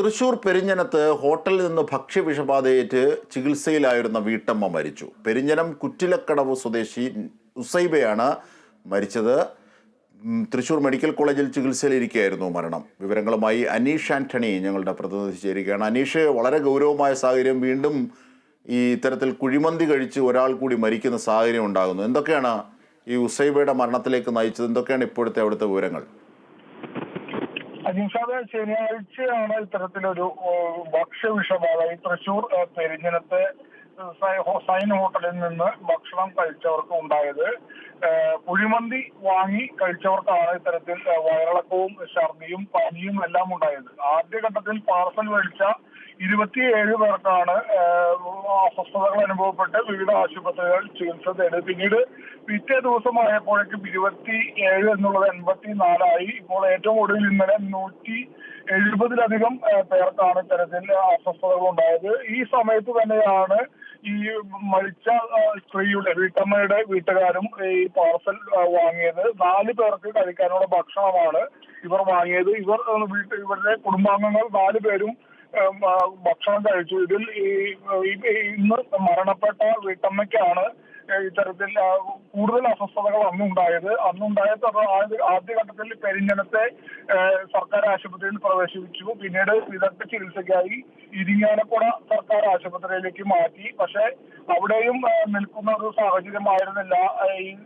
തൃശൂർ പെരിഞ്ഞനത്ത് ഹോട്ടലിൽ നിന്ന് ഭക്ഷ്യവിഷബാധയേറ്റ് ചികിത്സയിലായിരുന്ന വീട്ടമ്മ മരിച്ചു. പെരിഞ്ഞനം കുറ്റിലക്കടവ് സ്വദേശി ഉസൈബയാണ് മരിച്ചത്. തൃശൂർ മെഡിക്കൽ കോളേജിൽ ചികിത്സയിലിരിക്കുകയായിരുന്നു മരണം. വിവരങ്ങളുമായി അനീഷ് ആന്റണി ഞങ്ങളുടെ പ്രതിനിധി ചേരുകയാണ്. അനീഷ് വളരെ ഗൗരവമായ സാഹചര്യം. വീണ്ടും ഈ ഇത്തരത്തിൽ കുഴിമന്തി കഴിച്ച് ഒരാൾ കൂടി മരിക്കുന്ന സാഹചര്യം ഉണ്ടാകുന്നു. എന്തൊക്കെയാണ് ഈ ഉസൈബയുടെ മരണത്തിലേക്ക് നയിച്ചത്? എന്തൊക്കെയാണ് ഇപ്പോഴത്തെ അവിടുത്തെ വിവരങ്ങൾ? അജിംഷാദ് ശനിയാഴ്ചയാണ് ഇത്തരത്തിലൊരു ഭക്ഷ്യവിഷബാധ ഈ തൃശൂർ പെരിഞ്ഞനത്തെ സൈൻ ഹോട്ടലിൽ നിന്ന് ഭക്ഷണം കഴിച്ചവർക്ക് ഉണ്ടായത്. കുഴിമന്തി വാങ്ങി കഴിച്ചവർക്കാണ് ഇത്തരത്തിൽ വയറിളക്കവും ഛർദിയും പനിയും എല്ലാം ഉണ്ടായത്. ആദ്യഘട്ടത്തിൽ പാർസൽ മേടിച്ച ഇരുപത്തിയേഴ് പേർക്കാണ് അസ്വസ്ഥതകൾ അനുഭവപ്പെട്ട് വിവിധ ആശുപത്രികൾ ചികിത്സ തേടി പിന്നീട് പിറ്റേ ദിവസമായപ്പോഴേക്കും ഇരുപത്തി ഏഴ് എന്നുള്ളത് എൺപത്തി നാലായി ഇപ്പോൾ ഏറ്റവും ഒടുവിൽ ഇന്നലെ നൂറ്റി എഴുപതിലധികം പേർക്കാണ് ഇത്തരത്തിൽ അസ്വസ്ഥതകൾ ഉണ്ടായത്. ഈ സമയത്ത് തന്നെയാണ് ഈ മരിച്ച സ്ത്രീയുടെ വീട്ടമ്മയുടെ വീട്ടുകാരും ഈ പാർസൽ വാങ്ങിയത്. നാല് പേർക്ക് കഴിക്കാനുള്ള ഭക്ഷണമാണ് ഇവർ വാങ്ങിയത്. ഇവർ വീട്ടിൽ വീട്ട് ഇവരുടെ കുടുംബാംഗങ്ങൾ നാല് പേരും ഭക്ഷണം കഴിച്ചു. ഇതിൽ ഈ ഇന്ന് മരണപ്പെട്ട വീട്ടമ്മയ്ക്കാണ് ഇത്തരത്തിൽ കൂടുതൽ അസ്വസ്ഥതകൾ അന്നുണ്ടായത്. ആദ്യ- ആദ്യഘട്ടത്തിൽ പെരിഞ്ഞനത്തെ സർക്കാർ ആശുപത്രിയിൽ പ്രവേശിപ്പിച്ചു. പിന്നീട് വിദഗ്ധ ചികിത്സയ്ക്കായി ഇരിങ്ങാലക്കുട സർക്കാർ ആശുപത്രിയിലേക്ക് മാറ്റി. പക്ഷെ അവിടെയും നിൽക്കുന്ന ഒരു സാഹചര്യമായിരുന്നില്ല ഈ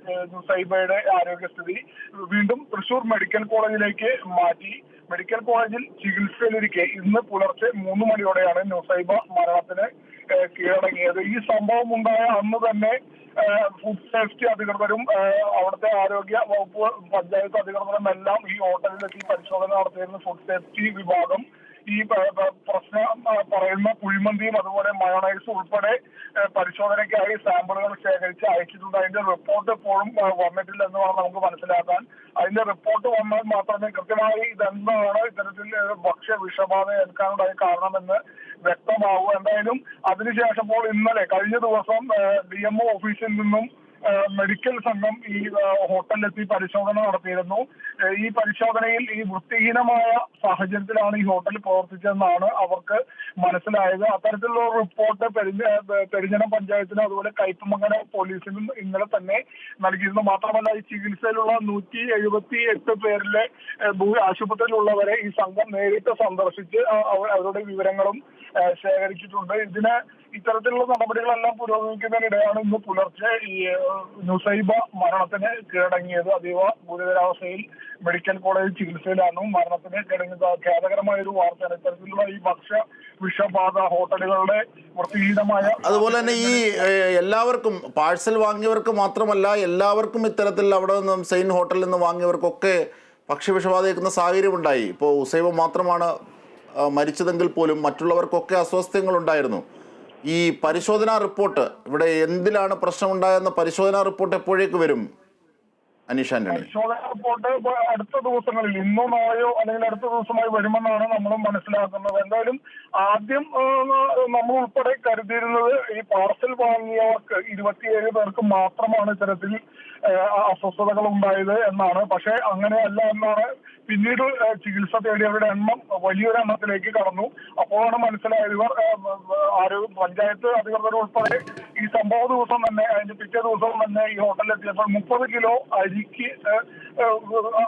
സൈബയുടെ ആരോഗ്യസ്ഥിതി. വീണ്ടും തൃശൂർ മെഡിക്കൽ കോളേജിലേക്ക് മാറ്റി. മെഡിക്കൽ കോളേജിൽ ചികിത്സയിലിരിക്കെ ഇന്ന് പുലർച്ചെ മൂന്ന് മണിയോടെയാണ് നുസൈബ മരണത്തിന് കീഴടങ്ങിയത്. ഈ സംഭവം ഉണ്ടായ അന്ന് തന്നെ ഫുഡ് സേഫ്റ്റി അധികൃതരും അവിടുത്തെ ആരോഗ്യ വകുപ്പ് പഞ്ചായത്ത് അധികൃതരും എല്ലാം ഈ ഹോട്ടലിലെത്തി പരിശോധന നടത്തിയിരുന്ന. ഫുഡ് സേഫ്റ്റി വിഭാഗം ഈ പ്രശ്ന പറയുന്ന കുഴിമന്തിയും അതുപോലെ മയോണൈസും ഉൾപ്പെടെ പരിശോധനയ്ക്കായി സാമ്പിളുകൾ ശേഖരിച്ച് അയച്ചിട്ടുണ്ട്. അതിന്റെ റിപ്പോർട്ട് ഇപ്പോഴും വന്നിട്ടില്ല എന്ന് വേണം നമുക്ക് മനസ്സിലാക്കാൻ. അതിന്റെ റിപ്പോർട്ട് വന്നാൽ മാത്രമേ കൃത്യമായി ഇതെന്താണ് ഇത്തരത്തിൽ ഭക്ഷ്യ വിഷബാധ ഏൽക്കാനുള്ള കാരണമെന്ന് വ്യക്തമാവൂ. എന്തായാലും അതിനുശേഷം ഇപ്പോൾ ഇന്നലെ കഴിഞ്ഞ ദിവസം ഡി എം ഒ ഓഫീസിൽ നിന്നും മെഡിക്കൽ സംഘം ഈ ഹോട്ടലിലെത്തി പരിശോധന നടത്തിയിരുന്നു. ഈ പരിശോധനയിൽ ഈ വൃത്തിഹീനമായ സാഹചര്യത്തിലാണ് ഈ ഹോട്ടൽ പ്രവർത്തിച്ചതെന്നാണ് അവർക്ക് മനസ്സിലായത്. അത്തരത്തിലുള്ള റിപ്പോർട്ട് പെരിഞ്ഞനം പഞ്ചായത്തിനും അതുപോലെ കയ്പമംഗലം പോലീസിനും ഇന്നലെ തന്നെ നൽകിയിരുന്നു. മാത്രമല്ല ഈ ചികിത്സയിലുള്ള നൂറ്റി എഴുപത്തി എട്ട് പേരിലെ ആശുപത്രിയിലുള്ളവരെ ഈ സംഘം നേരിട്ട് സന്ദർശിച്ച് അവരുടെ വിവരങ്ങളും ശേഖരിച്ചിട്ടുണ്ട്. ഇതിന് ഇത്തരത്തിലുള്ള നടപടികളെല്ലാം പുരോഗമിക്കുന്നതിനിടെയാണ് ഇന്ന് പുലർച്ചെ ഈ നുസൈബ മരണത്തിന് കീഴടങ്ങിയത്. അതീവ ഗുരുതരാവസ്ഥയിൽ മെഡിക്കൽ കോളേജ് ചികിത്സയിലാണ് മരണത്തിന് കിടങ്ങിയത് ഖേദകരമായ ഒരു വാർത്തയാണ് ഇത്തരത്തിലുള്ള ഈ ഭക്ഷ്യ വിഷബാധ ഹോട്ടലുകളുടെ വൃത്തിഹീനമായ അതുപോലെ തന്നെ ഈ എല്ലാവർക്കും പാഴ്സൽ വാങ്ങിയവർക്ക് മാത്രമല്ല എല്ലാവർക്കും ഇത്തരത്തിൽ അവിടെ നിന്നും സെയിൻ ഹോട്ടലിൽ നിന്ന് വാങ്ങിയവർക്കൊക്കെ ഭക്ഷ്യവിഷബാധയേക്കുന്ന സാഹചര്യം ഉണ്ടായി. ഇപ്പോൾ ഉസൈബ മാത്രമാണ് മരിച്ചതെങ്കിൽ പോലും മറ്റുള്ളവർക്കൊക്കെ അസ്വസ്ഥങ്ങളുണ്ടായിരുന്നു ഈ പരിശോധനാ റിപ്പോർട്ട് ഇവിടെ എന്തിലാണ് പ്രശ്നമുണ്ടായെന്ന പരിശോധനാ റിപ്പോർട്ട് എപ്പോഴേക്ക് വരും? പരിശോധന റിപ്പോർട്ട് അടുത്ത ദിവസങ്ങളിൽ ഇന്നോ നാളെയോ അല്ലെങ്കിൽ അടുത്ത ദിവസമായി വരുമെന്നാണ് നമ്മൾ മനസ്സിലാക്കുന്നത്. എന്തായാലും ആദ്യം നമ്മൾ ഉൾപ്പെടെ കരുതിയിരുന്നത് ഈ പാർസൽ വാങ്ങിയവർക്ക് ഇരുപത്തിയേഴ് പേർക്ക് മാത്രമാണ് ഇത്തരത്തിൽ അസ്വസ്ഥതകൾ ഉണ്ടായത് എന്നാണ്. പക്ഷേ അങ്ങനെയല്ല എന്നാണ് പിന്നീട് ചികിത്സ തേടിയവരുടെ എണ്ണം വലിയൊരു എണ്ണത്തിലേക്ക് കടന്നു. അപ്പോഴാണ് മനസ്സിലായത് ഇവർ ആരോഗ്യ പഞ്ചായത്ത് അധികൃതർ ഉൾപ്പെടെ ഈ സംഭവ ദിവസം തന്നെ അതിന്റെ പിറ്റേ ദിവസം തന്നെ ഈ ഹോട്ടലിലെത്തിയപ്പോൾ മുപ്പത് കിലോ അരിക്ക്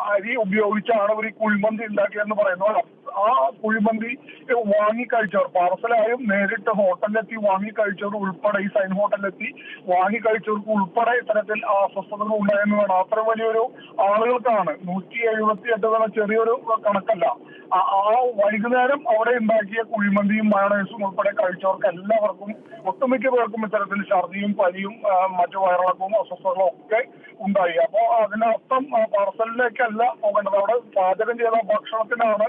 അരി ഉപയോഗിച്ചാണ് അവർ ഈ കുഴിമന്തി ഉണ്ടാക്കിയതെന്ന് പറയുന്നത്. ആ കുഴിമന്തി വാങ്ങിക്കഴിച്ചവർ പാർസലായും നേരിട്ട് ഹോട്ടലിലെത്തി വാങ്ങിക്കഴിച്ചവർ ഉൾപ്പെടെ ഈ സൈൻ ഹോട്ടലിലെത്തി വാങ്ങിക്കഴിച്ചവർക്ക് ഉൾപ്പെടെ ഇത്തരത്തിൽ അസ്വസ്ഥതകൾ ഉണ്ടായെന്ന് വേണം. അത്ര വലിയൊരു ആളുകൾക്കാണ്. നൂറ്റി എഴുപത്തി എട്ട് തന്നെ ചെറിയൊരു കണക്കല്ല. ആ- വൈകുന്നേരം അവിടെ ഉണ്ടാക്കിയ കുഴിമന്തിയും മയണൈസും ഉൾപ്പെടെ കഴിച്ചവർക്ക് എല്ലാവർക്കും ഒട്ടുമിക്ക പേർക്കും ഇത്തരത്തിൽ ഛർദിയും പനിയും മറ്റു വയറിളക്കവും അസ്വസ്ഥതകളും ഒക്കെ ഉണ്ടായി. അപ്പോ അതിനർത്ഥം പാർസലിലേക്കല്ല പോകേണ്ടത് അവിടെ പാചകം ചെയ്ത ഭക്ഷണത്തിനാണ്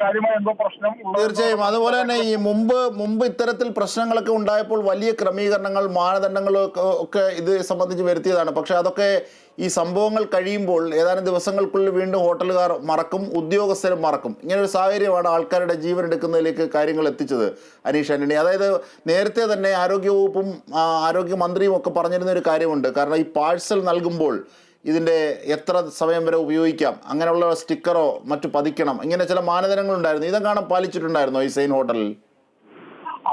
കാര്യമായ എന്തോ പ്രശ്നം തീർച്ചയായും. അതുപോലെ തന്നെ ഈ മുമ്പ് മുമ്പ് ഇത്തരത്തിൽ പ്രശ്നങ്ങളൊക്കെ ഉണ്ടായപ്പോൾ വലിയ ക്രമീകരണങ്ങൾ മാനദണ്ഡങ്ങൾ ഒക്കെ- ഇത് സംബന്ധിച്ച് വരുത്തിയതാണ്. പക്ഷെ അതൊക്കെ ഈ സംഭവങ്ങൾ കഴിയുമ്പോൾ ഏതാനും ദിവസങ്ങൾക്കുള്ളിൽ വീണ്ടും ഹോട്ടലുകാർ മറക്കും ഉദ്യോഗസ്ഥരും മറക്കും. ഇങ്ങനെ ഒരു സാഹചര്യമാണ് ആൾക്കാരുടെ ജീവൻ എടുക്കുന്നതിലേക്ക് കാര്യങ്ങൾ എത്തിച്ചത് അനീഷ് ആന്റണി. അതായത് നേരത്തെ തന്നെ ആരോഗ്യവകുപ്പും ആരോഗ്യമന്ത്രിയും ഒക്കെ പറഞ്ഞിരുന്ന ഒരു കാര്യമുണ്ട്. കാരണം ഈ പാഴ്സൽ നൽകുമ്പോൾ ഇതിന്റെ എത്ര സമയം വരെ ഉപയോഗിക്കാം അങ്ങനെയുള്ള സ്റ്റിക്കറോ മറ്റു പതിക്കണം ഇങ്ങനെ ചില മാനദണ്ഡങ്ങളുണ്ടായിരുന്നു. ഇതൊക്കെ പാലിച്ചിട്ടുണ്ടായിരുന്നോ ഈ സെയിൻ ഹോട്ടലിൽ?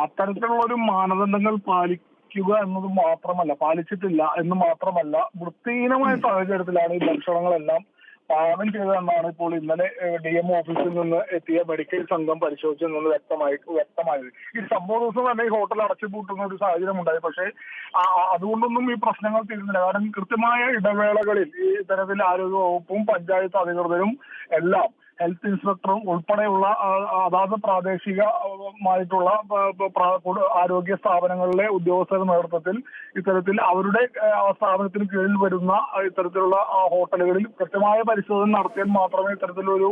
അത്തരത്തിലുള്ള ഒരു മാനദണ്ഡങ്ങൾ പാലിക്കുക എന്നത് മാത്രമല്ല പാലിച്ചിട്ടില്ല എന്ന് മാത്രമല്ല വൃത്തിഹീനമായ സാഹചര്യത്തിലാണ് ഈ ഭക്ഷണങ്ങളെല്ലാം പാകം ചെയ്തതെന്നാണ് ഇപ്പോൾ ഇന്നലെ ഡി എം ഓഫീസിൽ നിന്ന് എത്തിയ മെഡിക്കൽ സംഘം പരിശോധിച്ചതിൽ നിന്ന് വ്യക്തമായി വ്യക്തമായത്. ഈ സംഭവ ദിവസം തന്നെ ഈ ഹോട്ടൽ അടച്ചുപൂട്ടുന്ന ഒരു സാഹചര്യം ഉണ്ടായി. പക്ഷേ അതുകൊണ്ടൊന്നും ഈ പ്രശ്നങ്ങൾ തീരുന്നില്ല. കാരണം കൃത്യമായ ഇടവേളകളിൽ ഈ ഇത്തരത്തിൽ ആരോഗ്യ വകുപ്പും പഞ്ചായത്ത് അധികൃതരും എല്ലാം ഹെൽത്ത് ഇൻസ്പെക്ടറും ഉൾപ്പെടെയുള്ള അതാത് പ്രാദേശികമായിട്ടുള്ള ആരോഗ്യ സ്ഥാപനങ്ങളിലെ ഉദ്യോഗസ്ഥരുടെ നേതൃത്വത്തിൽ ഇത്തരത്തിൽ അവരുടെ സ്ഥാപനത്തിന് കീഴിൽ വരുന്ന ഇത്തരത്തിലുള്ള ഹോട്ടലുകളിൽ കൃത്യമായ പരിശോധന നടത്തിയാൽ മാത്രമേ ഇത്തരത്തിലൊരു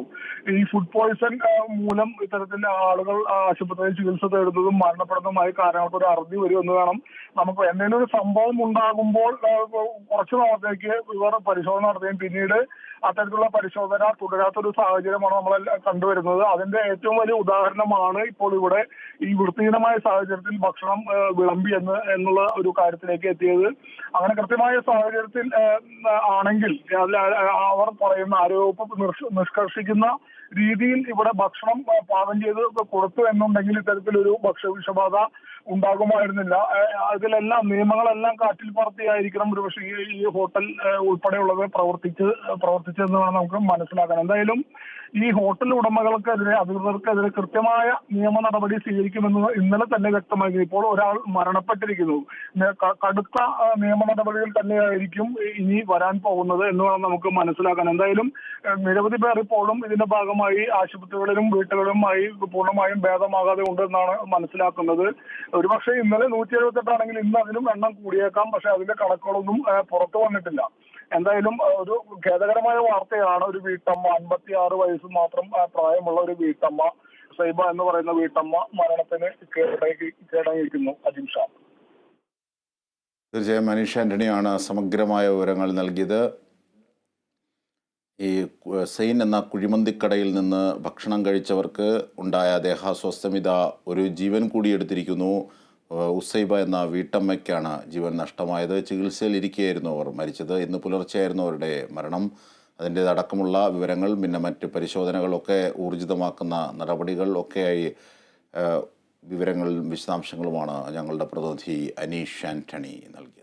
ഈ ഫുഡ് പോയിസൺ മൂലം ഇത്തരത്തിൽ ആളുകൾ ആശുപത്രിയിൽ ചികിത്സ തേടുന്നതും മരണപ്പെടുന്നതുമായ കാരണങ്ങൾക്ക് ഒരു അറുതി വരും എന്ന് വേണം. നമുക്ക് എന്തെങ്കിലും ഒരു സംഭവം ഉണ്ടാകുമ്പോൾ കുറച്ചു നാളത്തേക്ക് ഇവർ പരിശോധന നടത്തുകയും പിന്നീട് അത്തരത്തിലുള്ള പരിശോധന തുടരാത്തൊരു സാഹചര്യമാണ് നമ്മൾ കണ്ടുവരുന്നത്. അതിന്റെ ഏറ്റവും വലിയ ഉദാഹരണമാണ് ഇപ്പോൾ ഇവിടെ ഈ വൃത്തിഹീനമായ സാഹചര്യത്തിൽ ഭക്ഷണം വിളമ്പി എന്ന് എന്നുള്ള ഒരു കാര്യത്തിലേക്ക് എത്തിയത്. അങ്ങനെ കൃത്യമായ സാഹചര്യത്തിൽ ആണെങ്കിൽ അതിൽ അവർ പറയുന്ന ആരോഗ്യവകുപ്പ് നിഷ്ക- നിഷ്കർഷിക്കുന്ന രീതിയിൽ ഇവിടെ ഭക്ഷണം പാകം ചെയ്ത് കൊടുത്തു എന്നുണ്ടെങ്കിൽ ഇത്തരത്തിലൊരു ഭക്ഷ്യവിഷബാധ ഉണ്ടാകുമായിരുന്നില്ല. അതിലെല്ലാം നിയമങ്ങളെല്ലാം കാറ്റിൽ പറത്തിയായിരിക്കണം ഒരുപക്ഷെ ഈ ഹോട്ടൽ ഉൾപ്പെടെയുള്ളത് പ്രവർത്തിച്ച് പ്രവർത്തിച്ചതെന്ന് വേണം നമുക്ക് മനസ്സിലാക്കാൻ. എന്തായാലും ഈ ഹോട്ടൽ ഉടമകൾക്കെതിരെ അധികൃതർക്കെതിരെ കൃത്യമായ നിയമ നടപടി സ്വീകരിക്കുമെന്ന് ഇന്നലെ തന്നെ വ്യക്തമാക്കി ഇപ്പോൾ ഒരാൾ മരണപ്പെട്ടിരിക്കുന്നു. കടുത്ത നിയമ നടപടികൾ തന്നെയായിരിക്കും ഇനി വരാൻ പോകുന്നത് എന്ന് വേണം നമുക്ക് മനസ്സിലാക്കാൻ. എന്തായാലും നിരവധി പേർ ഇപ്പോഴും ഇതിന്റെ ഭാഗമായി ആശുപത്രികളിലും വീട്ടുകളിലുമായി പൂർണമായും ഭേദമാകാതെ ഉണ്ടെന്നാണ് മനസ്സിലാക്കുന്നത്. ഒരുപക്ഷെ ഇന്നലെ നൂറ്റി എഴുപത്തെട്ടാണെങ്കിൽ ഇന്ന് അതിനും എണ്ണം കൂടിയേക്കാം. പക്ഷെ അതിന്റെ കണക്കുകളൊന്നും പുറത്തു വന്നിട്ടില്ല. എന്തായാലും ഒരു ഖേദകരമായ വാർത്തയാണ് ഒരു വീട്ടമ്മ അൻപത്തി ആറ് വയസ്സ് മാത്രം പ്രായമുള്ള ഒരു വീട്ടമ്മ സൈബ എന്ന് പറയുന്ന വീട്ടമ്മ മരണത്തിന് കീഴടങ്ങിയിരിക്കുന്നു അജിം ഷാ. തീർച്ചയായും മനീഷ് ആന്റണിയാണ് സമഗ്രമായ വിവരങ്ങൾ നൽകിയത്. ഈ സെയിൻ എന്ന കുഴിമന്തിക്കടയിൽ നിന്ന് ഭക്ഷണം കഴിച്ചവർക്ക് ഉണ്ടായ ദേഹാസ്വസ്ഥമിത ഒരു ജീവൻ കൂടി എടുത്തിരിക്കുന്നു. ഉസൈബ എന്ന വീട്ടമ്മയ്ക്കാണ് ജീവൻ നഷ്ടമായത്. ചികിത്സയിൽ ഇരിക്കുകയായിരുന്നു അവർ മരിച്ചത്. ഇന്ന് പുലർച്ചെയായിരുന്നു അവരുടെ മരണം. അതിന്റേതടക്കമുള്ള വിവരങ്ങൾ പിന്നെ മറ്റ് പരിശോധനകളൊക്കെ ഊർജിതമാക്കുന്ന നടപടികൾ ഒക്കെയായി വിവരങ്ങളും വിശദാംശങ്ങളുമാണ് ഞങ്ങളുടെ പ്രതിനിധി അനീഷ് ആന്റണി നൽകിയത്.